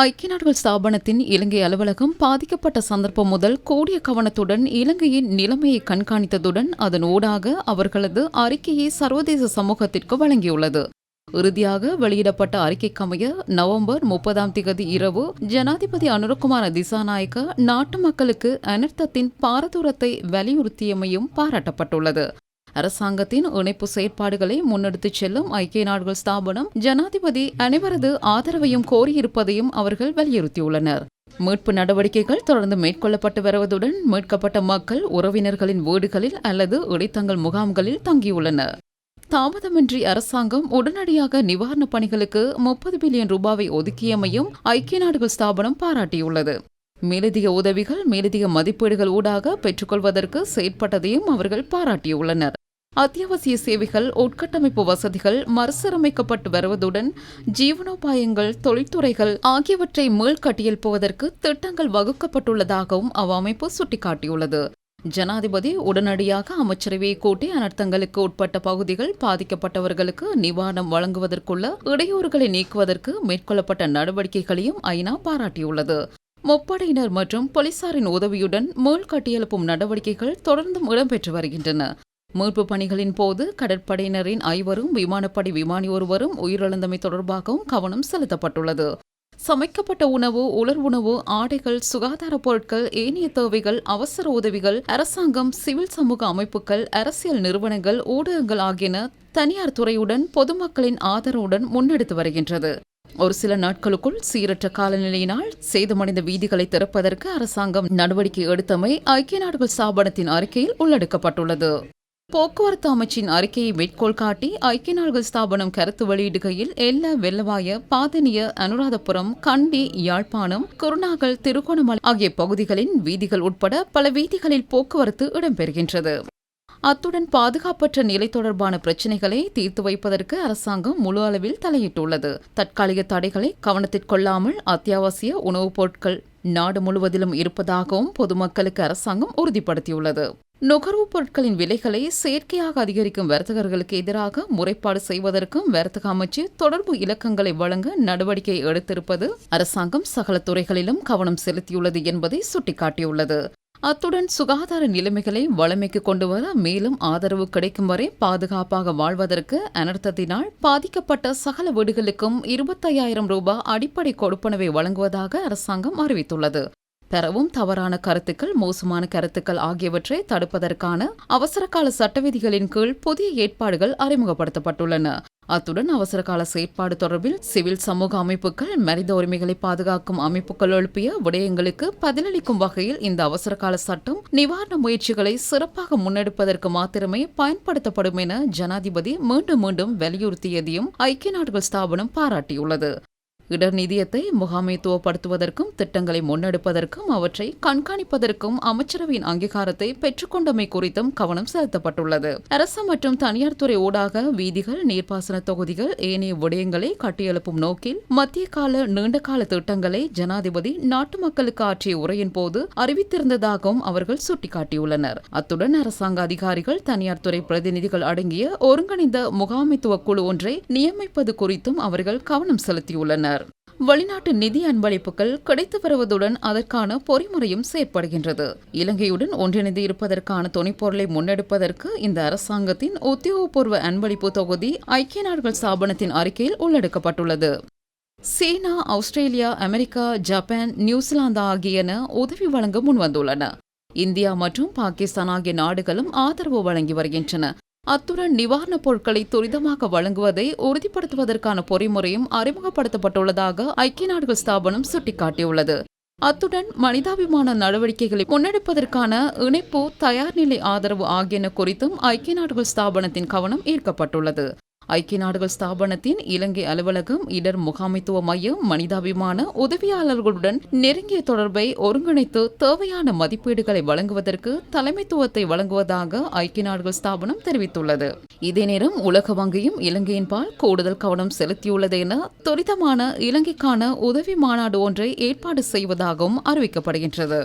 ஐக்கிய நாடுகள் ஸ்தாபனத்தின் இலங்கை அலுவலகம் பாதிக்கப்பட்ட சந்தர்ப்பம் முதல் கூடிய கவனத்துடன் இலங்கையின் நிலைமையை கண்காணித்ததுடன் அதன் ஊடாக அவர்களது அறிக்கையை சர்வதேச சமூகத்திற்கு வழங்கியுள்ளது. இறுதியாக வெளியிடப்பட்ட அறிக்கைக்கமைய நவம்பர் முப்பதாம் திகதி இரவு ஜனாதிபதி அனுரகுமார திசாநாயக்க நாட்டு மக்களுக்கு அனர்த்தத்தின் பாரதூரத்தை வலியுறுத்தியமையும் பாராட்டப்பட்டுள்ளது. அரசாங்கத்தின் இணைப்பு செயற்பாடுகளை முன்னெடுத்துச் செல்லும் ஐக்கிய நாடுகள் ஸ்தாபனம் ஜனாதிபதி அனைவரது ஆதரவையும் கோரியிருப்பதையும் அவர்கள் வலியுறுத்தியுள்ளனர். மீட்பு நடவடிக்கைகள் தொடர்ந்து மேற்கொள்ளப்பட்டு வருவதுடன் மீட்கப்பட்ட மக்கள் உறவினர்களின் வீடுகளில் அல்லது இடைத்தங்கள் முகாம்களில் தங்கியுள்ளனர். தாமதமின்றி அரசாங்கம் உடனடியாக நிவாரணப் பணிகளுக்கு முப்பது பில்லியன் ரூபாவை ஒதுக்கியமையும் ஐக்கிய நாடுகள் ஸ்தாபனம் பாராட்டியுள்ளது. மேலதிக உதவிகள் மேலதிக மதிப்பீடுகள் ஊடாக பெற்றுக்கொள்வதற்கு செயற்பட்டதையும் அவர்கள் பாராட்டியுள்ளனர். அத்தியாவசிய சேவைகள் உட்கட்டமைப்பு வசதிகள் மறுசீரமைக்கப்பட்டு வருவதுடன் ஜீவனோபாயங்கள் தொழில்துறைகள் ஆகியவற்றை மீள்கட்டியெழுப்புவதற்கு திட்டங்கள் வகுக்கப்பட்டுள்ளதாகவும் அவ்வமைப்பு சுட்டிக்காட்டியுள்ளது. ஜனாதிபதி உடனடியாக அமைச்சரவையை கூட்டி அனர்த்தங்களுக்கு உட்பட்ட பகுதிகள் பாதிக்கப்பட்டவர்களுக்கு நிவாரணம் வழங்குவதற்குள்ள இடையூறுகளை நீக்குவதற்கு மேற்கொள்ளப்பட்ட நடவடிக்கைகளையும் ஐநா பாராட்டியுள்ளது. முப்படையினர் மற்றும் போலீசாரின் உதவியுடன் மீள்கட்டியெழுப்பும் நடவடிக்கைகள் தொடர்ந்தும் இடம்பெற்று வருகின்றன. மீட்பு பணிகளின் போது கடற்படையினரின் ஐவரும் விமானப்படை விமானி ஒருவரும் உயிரிழந்தமை தொடர்பாகவும் கவனம் செலுத்தப்பட்டுள்ளது. சமைக்கப்பட்ட உணவு உலர் உணவு ஆடைகள் சுகாதார பொருட்கள் ஏனைய தேவைகள் அவசர உதவிகள் அரசாங்கம் சிவில் சமூக அமைப்புகள் அரசியல் நிறுவனங்கள் ஊடகங்கள் ஆகியன தனியார் துறையுடன் பொதுமக்களின் ஆதரவுடன் முன்னெடுத்து வருகின்றது. ஒரு சில நாட்களுக்குள் சீரற்ற காலநிலையினால் சேதமடைந்த வீதிகளை திறப்பதற்கு அரசாங்கம் நடவடிக்கை எடுத்தமை ஐக்கிய நாடுகள் ஸ்தாபனத்தின் அறிக்கையில் உள்ளடக்கப்பட்டுள்ளது. போக்குவரத்து அமைச்சின் அறிக்கையை மேற்கோள் காட்டி ஐக்கிய நாடுகள் ஸ்தாபனம் கருத்து வெளியிடுகையில் எல்ல வெள்ளவாய பாதனிய அனுராதபுரம் கண்டி யாழ்ப்பாணம் குருநாகல் திருகோணமலை ஆகிய பகுதிகளின் வீதிகள் உட்பட பல வீதிகளில் போக்குவரத்து இடம்பெறுகின்றது. அத்துடன் பாதுகாப்பற்ற நிலை தொடர்பான பிரச்சினைகளை தீர்த்து வைப்பதற்கு அரசாங்கம் முழு அளவில் தலையிட்டுள்ளது. தற்காலிக தடைகளை கவனத்திற்கொள்ளாமல் அத்தியாவசிய உணவுப் பொருட்கள் நாடு முழுவதிலும் இருப்பதாகவும் பொதுமக்களுக்கு அரசாங்கம் உறுதிப்படுத்தியுள்ளது. நுகர்வுப் பொருட்களின் விலைகளை செயற்கையாக அதிகரிக்கும் வர்த்தகர்களுக்கு எதிராக முறைப்பாடு செய்வதற்கும் வர்த்தக அமைச்சு தொடர்பு இலக்கங்களை வழங்க நடவடிக்கை எடுத்திருப்பது அரசாங்கம் சகல துறைகளிலும் கவனம் செலுத்தியுள்ளது என்பதை சுட்டிக்காட்டியுள்ளது. அத்துடன் சுகாதார நிலைமைகளை வளமைக்கு கொண்டு வர மேலும் ஆதரவு கிடைக்கும் வரை பாதுகாப்பாக வாழ்வதற்கு அனர்த்தத்தினால் பாதிக்கப்பட்ட சகல வீடுகளுக்கும் இருபத்தையாயிரம் ரூபாய் அடிப்படை கொடுப்பனவை வழங்குவதாக அரசாங்கம் அறிவித்துள்ளது. பெறவும் தவறான கருத்துக்கள் மோசமான கருத்துக்கள் ஆகியவற்றை தடுப்பதற்கான அவசரகால சட்டவிதிகளின் கீழ் புதிய ஏற்பாடுகள் அறிமுகப்படுத்தப்பட்டுள்ளன. அத்துடன் அவசரகால செயற்பாடு தொடர்பில் சிவில் சமூக அமைப்புகள் மனித உரிமைகளை பாதுகாக்கும் அமைப்புகள் எழுப்பிய விடயங்களுக்கு பதிலளிக்கும் வகையில் இந்த அவசரகால சட்டம் நிவாரண முயற்சிகளை சிறப்பாக முன்னெடுப்பதற்கு மாத்திரமே பயன்படுத்தப்படும் என ஜனாதிபதி மீண்டும் மீண்டும் வலியுறுத்தியதையும் ஐக்கிய நாடுகள் ஸ்தாபனம் பாராட்டியுள்ளது. இடர் நிதியத்தை முகாமைத்துவப்படுத்துவதற்கும் திட்டங்களை முன்னெடுப்பதற்கும் அவற்றை கண்காணிப்பதற்கும் அமைச்சரவையின் அங்கீகாரத்தை பெற்றுக்கொண்டமை குறித்தும் கவனம் செலுத்தப்பட்டுள்ளது. அரசு மற்றும் தனியார் துறை ஊடாக வீதிகள் நீர்ப்பாசன தொகுதிகள் ஏனைய விடயங்களை கட்டியெழுப்பும் நோக்கில் மத்திய கால நீண்ட கால திட்டங்களை ஜனாதிபதி நாட்டு மக்களுக்கு ஆற்றிய உரையின் போது அறிவித்திருந்ததாகவும் அவர்கள் சுட்டிக்காட்டியுள்ளனர். அத்துடன் அரசாங்க அதிகாரிகள் தனியார் துறை பிரதிநிதிகள் அடங்கிய ஒருங்கிணைந்த முகாமைத்துவ குழு ஒன்றை நியமிப்பது குறித்தும் அவர்கள் கவனம் செலுத்தியுள்ளனர். வெளிநாட்டு நிதி அன்பளிப்புகள் கிடைத்து வருவதுடன் அதற்கான பொறிமுறையும் செயற்படுகின்றது. இலங்கையுடன் ஒன்றிணைந்து இருப்பதற்கான துணைப்பொருளை முன்னெடுப்பதற்கு இந்த அரசாங்கத்தின் உத்தியோகபூர்வ அன்பளிப்பு தொகுதி ஐக்கிய நாடுகள் ஸ்தாபனத்தின் அறிக்கையில் உள்ளடக்கப்பட்டுள்ளது. China Australia America Japan New Zealand ஆகியன உதவி வழங்க முன்வந்துள்ளன. இந்தியா மற்றும் பாகிஸ்தான் ஆகிய நாடுகளும் ஆதரவு வழங்கி வருகின்றன. அத்துடன் நிவாரணப் பொருட்களை துரிதமாக வழங்குவதை உறுதிப்படுத்துவதற்கான பொறிமுறையும் அறிமுகப்படுத்தப்பட்டுள்ளதாக ஐக்கிய நாடுகள் ஸ்தாபனம் சுட்டிக்காட்டியுள்ளது. அத்துடன் மனிதாபிமான நடவடிக்கைகளை முன்னெடுப்பதற்கான இணைப்பு தயார்நிலை ஆதரவு ஆகியன குறித்தும் ஐக்கிய நாடுகள் ஸ்தாபனத்தின் கவனம் ஈர்க்கப்பட்டுள்ளது. ஐக்கிய நாடுகள் ஸ்தாபனத்தின் இலங்கை அலுவலகம் இடர் முகாமைத்துவ மையம் மனிதாபிமான உதவியாளர்களுடன் நெருங்கிய தொடர்பை ஒருங்கிணைத்து தேவையான மதிப்பீடுகளை வழங்குவதற்கு தலைமைத்துவத்தை வழங்குவதாக ஐக்கிய நாடுகள் ஸ்தாபனம் தெரிவித்துள்ளது. இதே நேரம் உலக வங்கியும் இலங்கையின் பால் கூடுதல் கவனம் செலுத்தியுள்ளது என துரிதமான இலங்கைக்கான உதவி மாநாடு ஒன்றை ஏற்பாடு செய்வதாகவும் அறிவிக்கப்படுகின்றது.